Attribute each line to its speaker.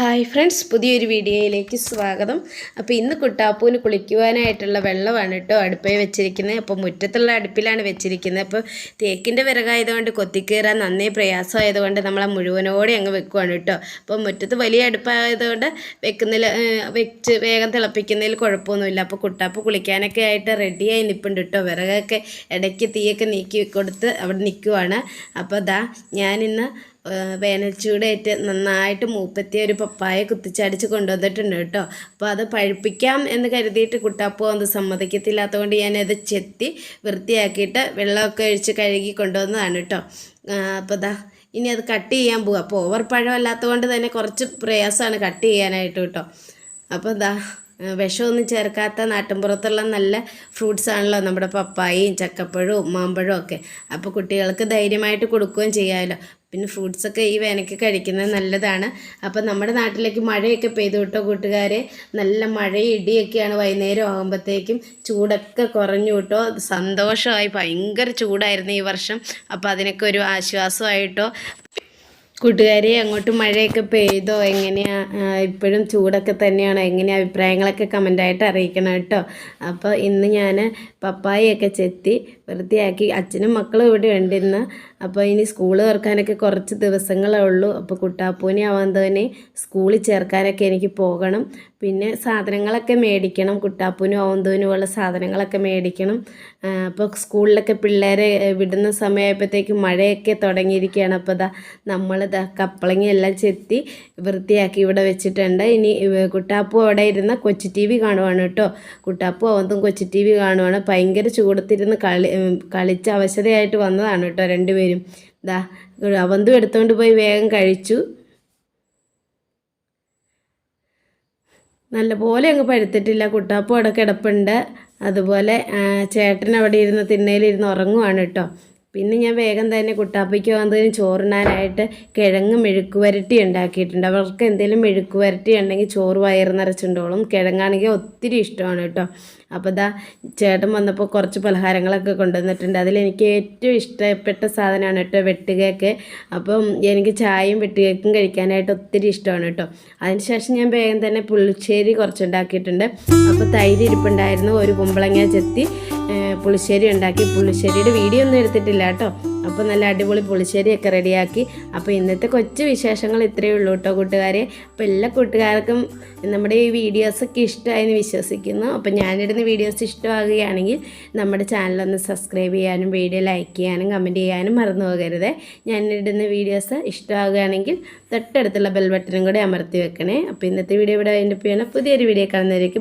Speaker 1: Hi friends പുതിയൊരു വീഡിയോയിലേക്ക് സ്വാഗതം. അപ്പോൾ ഇന്ന് കുട്ടാപ്പൂവിന് കുളിക്കുവാനായിട്ടുള്ള വെള്ളമാണ് കേട്ടോ അടുപ്പേ വെച്ചിരിക്കുന്നത്. അപ്പോൾ മുറ്റത്തുള്ള അടുപ്പിലാണ് വെച്ചിരിക്കുന്നത്. അപ്പോൾ തേക്കിന്റെ വിറകായതുകൊണ്ട് കൊത്തിക്കീറാൻ നന്നേ പ്രയാസമായതുകൊണ്ട് നമ്മൾ ആ മുഴുവനോടെ അങ്ങ് വെക്കുവാണ് കേട്ടോ. അപ്പോൾ മുറ്റത്ത് വലിയ അടുപ്പായതുകൊണ്ട് വെക്കുന്നതിൽ വെച്ച് വേഗം തിളപ്പിക്കുന്നതിൽ കുഴപ്പമൊന്നുമില്ല. അപ്പോൾ കുട്ടാപ്പ് കുളിക്കാനൊക്കെ ആയിട്ട് റെഡിയായി നിൽപ്പുണ്ട് കേട്ടോ. വിറകൊക്കെ ഇടയ്ക്ക് തീയൊക്കെ നീക്കി കൊടുത്ത് അവിടെ നിൽക്കുവാണ്. അപ്പോൾ ദാ ഞാനിന്ന് വേനൽ ചൂടേറ്റ് നന്നായിട്ട് മൂപ്പത്തിയ ഒരു പപ്പായ കുത്തിച്ചടിച്ച് കൊണ്ടുവന്നിട്ടുണ്ട് കേട്ടോ. അപ്പോൾ അത് പഴുപ്പിക്കാം എന്ന് കരുതിയിട്ട് കുട്ടാപ്പൂ അത് സമ്മതിക്കത്തില്ലാത്തതുകൊണ്ട് ഞാനത് ചെത്തി വൃത്തിയാക്കിയിട്ട് വെള്ളമൊക്കെ ഒഴിച്ച് കഴുകി കൊണ്ടുവന്നതാണ് കേട്ടോ. അപ്പോൾ ദാ ഇനി അത് കട്ട് ചെയ്യാൻ പോവുക അപ്പോൾ ഓവർ പഴം അല്ലാത്തതുകൊണ്ട് തന്നെ കുറച്ച് പ്രയാസമാണ് കട്ട് ചെയ്യാനായിട്ട് കേട്ടോ. അപ്പോൾ ദാ വിഷമൊന്നും ചേർക്കാത്ത നാട്ടിൻപുറത്തുള്ള നല്ല ഫ്രൂട്ട്സ് ആണല്ലോ നമ്മുടെ പപ്പായയും ചക്കപ്പഴവും മാമ്പഴവും ഒക്കെ. അപ്പോൾ കുട്ടികൾക്ക് ധൈര്യമായിട്ട് കൊടുക്കുകയും ചെയ്യാമല്ലോ. പിന്നെ ഫ്രൂട്ട്സൊക്കെ ഈ വേനയ്ക്ക് കഴിക്കുന്നത് നല്ലതാണ്. അപ്പം നമ്മുടെ നാട്ടിലേക്ക് മഴയൊക്കെ പെയ്തു കിട്ടോ കൂട്ടുകാരെ. നല്ല മഴയിടിയൊക്കെയാണ് വൈകുന്നേരം ആകുമ്പോഴത്തേക്കും ചൂടൊക്കെ കുറഞ്ഞു കിട്ടോ. സന്തോഷമായി. ഭയങ്കര ചൂടായിരുന്നു ഈ വർഷം. അപ്പോൾ അതിനൊക്കെ ഒരു ആശ്വാസമായിട്ടോ. കൂട്ടുകാരെ അങ്ങോട്ട് മഴയൊക്കെ പെയ്തോ? എങ്ങനെയാ? ഇപ്പോഴും ചൂടൊക്കെ തന്നെയാണോ? എങ്ങനെയാ അഭിപ്രായങ്ങളൊക്കെ കമന്റായിട്ട് അറിയിക്കണം കേട്ടോ. അപ്പോൾ ഇന്ന് ഞാൻ പപ്പായൊക്കെ ചെത്തി വൃത്തിയാക്കി അച്ഛനും മക്കളും ഇവിടെ ഉണ്ട് ഇന്ന്. അപ്പോൾ ഇനി സ്കൂൾ തുറക്കാനൊക്കെ കുറച്ച് ദിവസങ്ങളേ ഉള്ളൂ. അപ്പോൾ കുട്ടാപ്പൂനെ ആവാന്തവനെ സ്കൂളിൽ ചേർക്കാനൊക്കെ എനിക്ക് പോകണം. പിന്നെ സാധനങ്ങളൊക്കെ മേടിക്കണം. കുട്ടാപ്പൂനും ആവന്തവനുമുള്ള സാധനങ്ങളൊക്കെ മേടിക്കണം. അപ്പോൾ സ്കൂളിലൊക്കെ പിള്ളേരെ വിടുന്ന സമയമായപ്പോഴത്തേക്കും മഴയൊക്കെ തുടങ്ങിയിരിക്കുകയാണ്. അപ്പോൾ ഇതാ നമ്മൾ ഇതാ കപ്പളങ്ങി എല്ലാം ചെത്തി വൃത്തിയാക്കി ഇവിടെ വെച്ചിട്ടുണ്ട്. ഇനി കുട്ടാപ്പു അവിടെ ഇരുന്ന കൊച്ചു ടി വി കാണുവാണ് കേട്ടോ. കുട്ടാപ്പു അവന്തും കൊച്ചു ടി വി കാണുവാണ്. ഭയങ്കര ചൂടത്തിരുന്ന് കളി കളിച്ച് അവശതയായിട്ട് വന്നതാണ് കേട്ടോ രണ്ടുപേരും. ദാ അവന്തും എടുത്തുകൊണ്ട് പോയി വേഗം കഴിച്ചു. നല്ലപോലെ അങ്ങ് പഴുത്തിട്ടില്ല. കുട്ടാപ്പു അവിടെ കിടപ്പുണ്ട്. അതുപോലെ ചേട്ടൻ അവിടെ ഇരുന്ന് തിണ്ണയിലിരുന്ന് ഉറങ്ങുവാണ് കേട്ടോ. പിന്നെ ഞാൻ വേഗം തന്നെ കുട്ടാപ്പയ്ക്ക് വന്നതിന് ചോറിനാനായിട്ട് കിഴങ്ങ് മെഴുക്ക് വരട്ടി ഉണ്ടാക്കിയിട്ടുണ്ട്. അവർക്ക് എന്തെങ്കിലും മെഴുക്ക് വരട്ടി ഉണ്ടെങ്കിൽ ചോറ് വയറ് നിറച്ചുണ്ടോളും കിഴങ്ങാണെങ്കിൽ ഒത്തിരി ഇഷ്ടമാണ് കേട്ടോ. അപ്പോൾ ഇതാ ചേട്ടൻ വന്നപ്പോൾ കുറച്ച് പലഹാരങ്ങളൊക്കെ കൊണ്ടുവന്നിട്ടുണ്ട്. അതിലെനിക്ക് ഏറ്റവും ഇഷ്ടപ്പെട്ട സാധനമാണ് കേട്ടോ വെട്ടുകേക്ക്. അപ്പം എനിക്ക് ചായയും വെട്ടുകേക്കും കഴിക്കാനായിട്ട് ഒത്തിരി ഇഷ്ടമാണ് കേട്ടോ. അതിനുശേഷം ഞാൻ വേഗം തന്നെ പുളിശ്ശേരി കുറച്ചുണ്ടാക്കിയിട്ടുണ്ട് അപ്പോൾ തൈര് ഇരിപ്പുണ്ടായിരുന്നു. ഒരു കുമ്പളങ്ങ ചെത്തി പുളിശ്ശേരി ഉണ്ടാക്കി. പുളിശ്ശേരിയുടെ വീഡിയോ ഒന്നും എടുത്തിട്ടില്ല കേട്ടോ. അപ്പോൾ നല്ല അടിപൊളി പുളിശ്ശേരിയൊക്കെ റെഡിയാക്കി. അപ്പോൾ ഇന്നത്തെ കൊച്ചു വിശേഷങ്ങൾ ഇത്രയേ ഉള്ളൂ കേട്ടോ കൂട്ടുകാരെ. അപ്പോൾ എല്ലാ കൂട്ടുകാർക്കും നമ്മുടെ ഈ വീഡിയോസൊക്കെ ഇഷ്ടമായെന്ന് വിശ്വസിക്കുന്നു. അപ്പോൾ ഞാനിടുന്ന വീഡിയോസ് ഇഷ്ടമാകുകയാണെങ്കിൽ നമ്മുടെ ചാനലൊന്ന് സബ്സ്ക്രൈബ് ചെയ്യാനും വീഡിയോ ലൈക്ക് ചെയ്യാനും കമന്റ് ചെയ്യാനും മറന്നു പോകരുത്. ഞാനിടുന്ന വീഡിയോസ് ഇഷ്ടമാകുകയാണെങ്കിൽ തൊട്ടടുത്തുള്ള ബെൽ ബട്ടനും കൂടെ അമർത്തി വെക്കണേ. അപ്പോൾ ഇന്നത്തെ വീഡിയോ ഇവിടെ അതിന്റെ പുതിയൊരു വീഡിയോ കാണുന്നവരേക്കും